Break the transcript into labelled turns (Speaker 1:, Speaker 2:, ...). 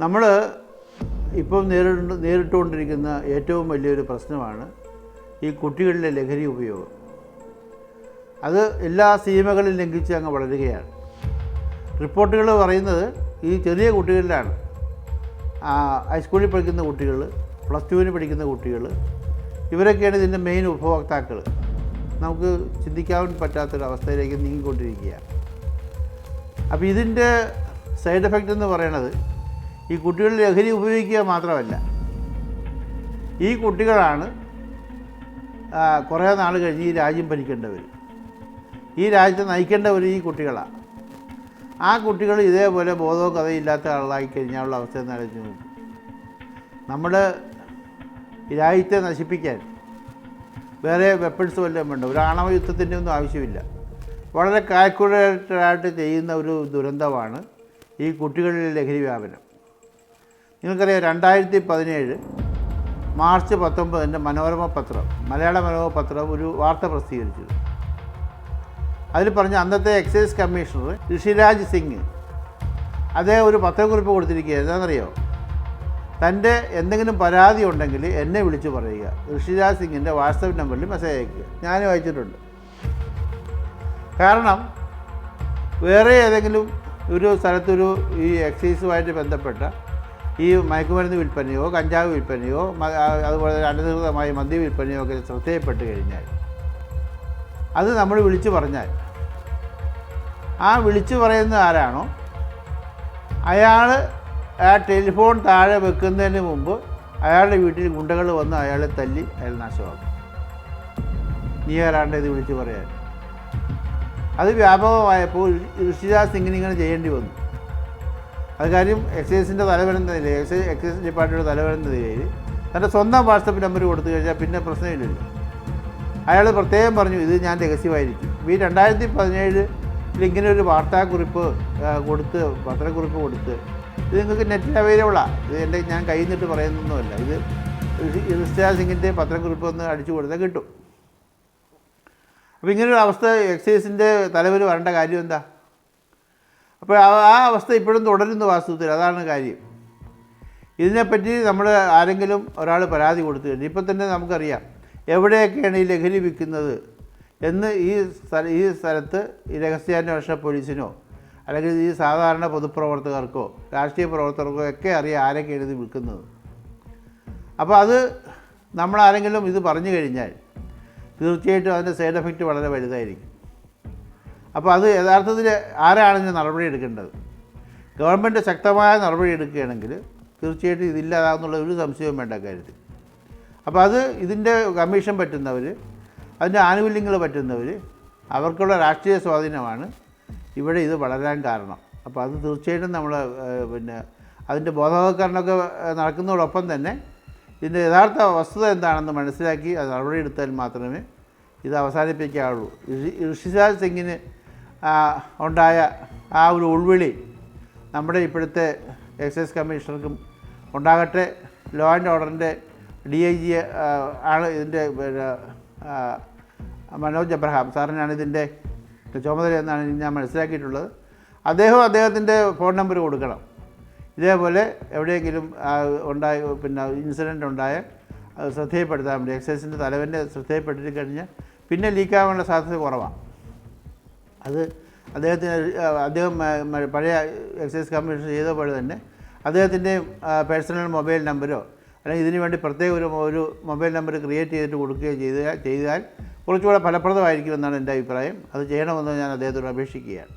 Speaker 1: നമ്മൾ ഇപ്പം നേരിട്ട് നേരിട്ടുകൊണ്ടിരിക്കുന്ന ഏറ്റവും വലിയൊരു പ്രശ്നമാണ് ഈ കുട്ടികളിലെ ലഹരി ഉപയോഗം. അത് എല്ലാ സീമകളും ലംഘിച്ച് അങ്ങ് വളരുകയാണ്. റിപ്പോർട്ടുകൾ പറയുന്നത് ഈ ചെറിയ കുട്ടികളിലാണ്. ഹൈസ്കൂളിൽ പഠിക്കുന്ന കുട്ടികൾ പ്ലസ് ടുവിന് പഠിക്കുന്ന കുട്ടികൾ ഇവരൊക്കെയാണ് ഇതിന്റെ മെയിൻ ഉപഭോക്താക്കൾ നമുക്ക് ചിന്തിക്കാൻ പറ്റാത്തൊരവസ്ഥയിലേക്ക് നീങ്ങിക്കൊണ്ടിരിക്കുകയാണ്. അപ്പോൾ ഇതിന്റെ സൈഡ് എഫക്റ്റ് എന്ന് പറയണത് ഈ കുട്ടികൾ ലഹരി ഉപയോഗിക്കുക മാത്രമല്ല. ഈ കുട്ടികളാണ് കുറേ നാൾ കഴിഞ്ഞ് ഈ രാജ്യം ഭരിക്കേണ്ടവർ ഈ രാജ്യത്തെ നയിക്കേണ്ടവർ ഈ കുട്ടികളാണ് ആ കുട്ടികൾ ഇതേപോലെ ബോധവും കഥയില്ലാത്ത ആളായി കഴിഞ്ഞാലുള്ള അവസ്ഥ എന്ന് ആലോചിച്ച് നോക്കും. നമ്മൾ രാജ്യത്തെ നശിപ്പിക്കാൻ വേറെ വെപ്പൺസ് വല്ലതും വേണ്ട? ഒരു ആണവ യുദ്ധത്തിന്റെ ഒന്നും ആവശ്യമില്ല. വളരെ കാൽക്കുലേറ്റഡായിട്ട് ചെയ്യുന്ന ഒരു ദുരന്തമാണ് ഈ കുട്ടികളിലെ ലഹരി വ്യാപനം. നിങ്ങൾക്കറിയാം രണ്ടായിരത്തി പതിനേഴ് മാർച്ച് പത്തൊമ്പതിന്റെ മനോരമ പത്രം മലയാള മനോരമ പത്രം ഒരു വാർത്ത പ്രസിദ്ധീകരിച്ചു. അതിൽ പറഞ്ഞ അന്നത്തെ എക്സൈസ് കമ്മീഷണർ ഋഷിരാജ് സിംഗ് അദ്ദേഹം ഒരു പത്രക്കുറിപ്പ് കൊടുത്തിരിക്കുക എന്താണെന്നറിയോ? തന്റെ എന്തെങ്കിലും പരാതി ഉണ്ടെങ്കിൽ എന്നെ വിളിച്ച് പറയുക. ഋഷിരാജ് സിംഗിന്റെ വാട്സപ്പ് നമ്പറിൽ മെസ്സേജ് അയക്കുക ഞാനും അയച്ചിട്ടുണ്ട്. കാരണം വേറെ ഏതെങ്കിലും ഒരു സ്ഥലത്തൊരു ഈ എക്സൈസുമായിട്ട് ബന്ധപ്പെട്ട ഈ മയക്കുമരുന്ന് വിൽപ്പനയോ കഞ്ചാവ് വിൽപ്പനയോ അതുപോലെ അനധികൃതമായി മദ്യ വിൽപ്പനയോ ഒക്കെ ശ്രദ്ധയിൽപ്പെട്ട് കഴിഞ്ഞാൽ അത് നമ്മൾ വിളിച്ചു പറഞ്ഞാൽ ആ വിളിച്ചു പറയുന്ന ആരാണോ അയാൾ ആ ടെലിഫോൺ താഴെ വെക്കുന്നതിന് മുമ്പ് അയാളുടെ വീട്ടിൽ ഗുണ്ടകൾ വന്ന് അയാളെ തല്ലി അയാൾ നാശമാക്കും. നീ ആരാണ്ട് ഇത് വിളിച്ചു പറയാൻ? അത് വ്യാപകമായപ്പോൾ ഋഷിരാജ് സിംഗിന് ഇങ്ങനെ ചെയ്യേണ്ടി വന്നു. അത് കാര്യം എക്സൈസിന്റെ തലവരുന്ന നിലയിൽ എക്സൈസ് എക്സൈസ് ഡിപ്പാർട്ട്മെന്റ് തലവരുന്ന നിലയിൽ തന്റെ സ്വന്തം വാട്സപ്പ് നമ്പർ കൊടുത്തു കഴിഞ്ഞാൽ പിന്നെ പ്രശ്നമില്ലല്ലോ. അയാൾ പ്രത്യേകം പറഞ്ഞു ഇത് ഞാൻ രഹസ്യമായിരിക്കും. ഈ രണ്ടായിരത്തി പതിനേഴിൽ ഇങ്ങനെ ഒരു വാർത്താക്കുറിപ്പ് കൊടുത്ത് പത്രക്കുറിപ്പ് കൊടുത്ത് ഇത് നിങ്ങൾക്ക് നെറ്റിൽ അവൈലബിളാണ് ഇത് എന്റെ ഞാൻ കയ്യിൽ നിന്നിട്ട് പറയുന്നൊന്നുമല്ല. ഇത് ഋഷിരാജ് സിംഗിന്റെ പത്രക്കുറിപ്പ് ഒന്ന് അടിച്ചു കൊടുത്താൽ കിട്ടും. അപ്പോൾ ഇങ്ങനൊരു അവസ്ഥ എക്സൈസിന്റെ തലവർ വരേണ്ട കാര്യം എന്താ? അപ്പോൾ ആ- അവസ്ഥ ഇപ്പോഴും തുടരുന്നു വാസ്തവത്തിൽ അതാണ് കാര്യം. ഇതിനെപ്പറ്റി നമ്മൾ ആരെങ്കിലും ഒരാൾ പരാതി കൊടുത്തു കഴിഞ്ഞാൽ ഇപ്പം തന്നെ നമുക്കറിയാം എവിടെയൊക്കെയാണ് ഈ ലഹരി വിൽക്കുന്നത് എന്ന് ഈ സ്ഥല ഈ സ്ഥലത്ത് ഈ രഹസ്യാന്വേഷണ പോലീസിനോ അല്ലെങ്കിൽ ഈ സാധാരണ പൊതുപ്രവർത്തകർക്കോ രാഷ്ട്രീയ പ്രവർത്തകർക്കോ ഒക്കെ അറിയാം ആരൊക്കെയാണ് ഇത് വിൽക്കുന്നത്. അപ്പോൾ അത് നമ്മളാരെങ്കിലും ഇത് പറഞ്ഞു കഴിഞ്ഞാൽ തീർച്ചയായിട്ടും അതിന്റെ സൈഡ് എഫക്റ്റ് വളരെ വലുതായിരിക്കും. അപ്പോൾ അത് യഥാർത്ഥത്തിൽ ആരാണ് നടപടി എടുക്കേണ്ടത്? ഗവൺമെന്റ് ശക്തമായ നടപടി എടുക്കുകയാണെങ്കിൽ തീർച്ചയായിട്ടും ഇതില്ലാതാകുന്നുള്ള ഒരു സംശയവും വേണ്ട കാര്യത്തിൽ. അപ്പോൾ അത് ഇതിന്റെ കമ്മീഷൻ പറ്റുന്നവർ അതിന്റെ ആനുകൂല്യങ്ങൾ പറ്റുന്നവർ അവർക്കുള്ള രാഷ്ട്രീയ സ്വാധീനമാണ് ഇവിടെ ഇത് വളരാൻ കാരണം. അപ്പോൾ അത് തീർച്ചയായിട്ടും നമ്മൾ പിന്നെ അതിന്റെ ബോധവൽക്കരണമൊക്കെ നടക്കുന്നതോടൊപ്പം തന്നെ ഇതിന്റെ യഥാർത്ഥ വസ്തുത എന്താണെന്ന് മനസ്സിലാക്കി അത് നടപടിയെടുത്താൽ മാത്രമേ ഇത് അവസാനിപ്പിക്കാവുള്ളൂ. ഋഷി ഋഷിരാജ് സിംഗിന് ഉണ്ടായ ആ ഒരു ഉൾവിളി നമ്മുടെ ഇപ്പോഴത്തെ എക്സൈസ് കമ്മീഷണർക്കും ഉണ്ടാകട്ടെ. ലോ ആൻഡ് ഓർഡറിന്റെ ഡി ഐ ജി ആണ് ഇതിന്റെ മനോജ് അബ്രഹാം സാറിനാണ് ഇതിന്റെ ചുമതല എന്നാണ് ഞാൻ മനസ്സിലാക്കിയിട്ടുള്ളത്. അദ്ദേഹം അദ്ദേഹത്തിന്റെ ഫോൺ നമ്പർ കൊടുക്കണം. ഇതേപോലെ എവിടെയെങ്കിലും ഉണ്ടായ പിന്നെ ഇൻസിഡന്റ് ഉണ്ടായ ശ്രദ്ധയിൽപ്പെടുത്താൻ വേണ്ടി എക്സൈസിന്റെ തലവന്റെ ശ്രദ്ധയിൽപ്പെട്ടിട്ട് കഴിഞ്ഞാൽ പിന്നെ ലീക്കാവാനുള്ള സാധ്യത കുറവാണ്. അത് അദ്ദേഹത്തിന് അദ്ദേഹം പഴയ എക്സൈസ് കമ്മീഷൻ ചെയ്ത പോലെ തന്നെ അദ്ദേഹത്തിന്റെ പേഴ്സണൽ മൊബൈൽ നമ്പരോ അല്ലെങ്കിൽ ഇതിനു വേണ്ടി പ്രത്യേക ഒരു ഒരു മൊബൈൽ നമ്പർ ക്രിയേറ്റ് ചെയ്തിട്ട് കൊടുക്കുകയോ ചെയ്താൽ ചെയ്താൽ കുറച്ചുകൂടെ ഫലപ്രദമായിരിക്കുമെന്നാണ് എന്റെ അഭിപ്രായം. അത് ചെയ്യണമെന്ന് ഞാൻ അദ്ദേഹത്തോട് അപേക്ഷിക്കുകയാണ്.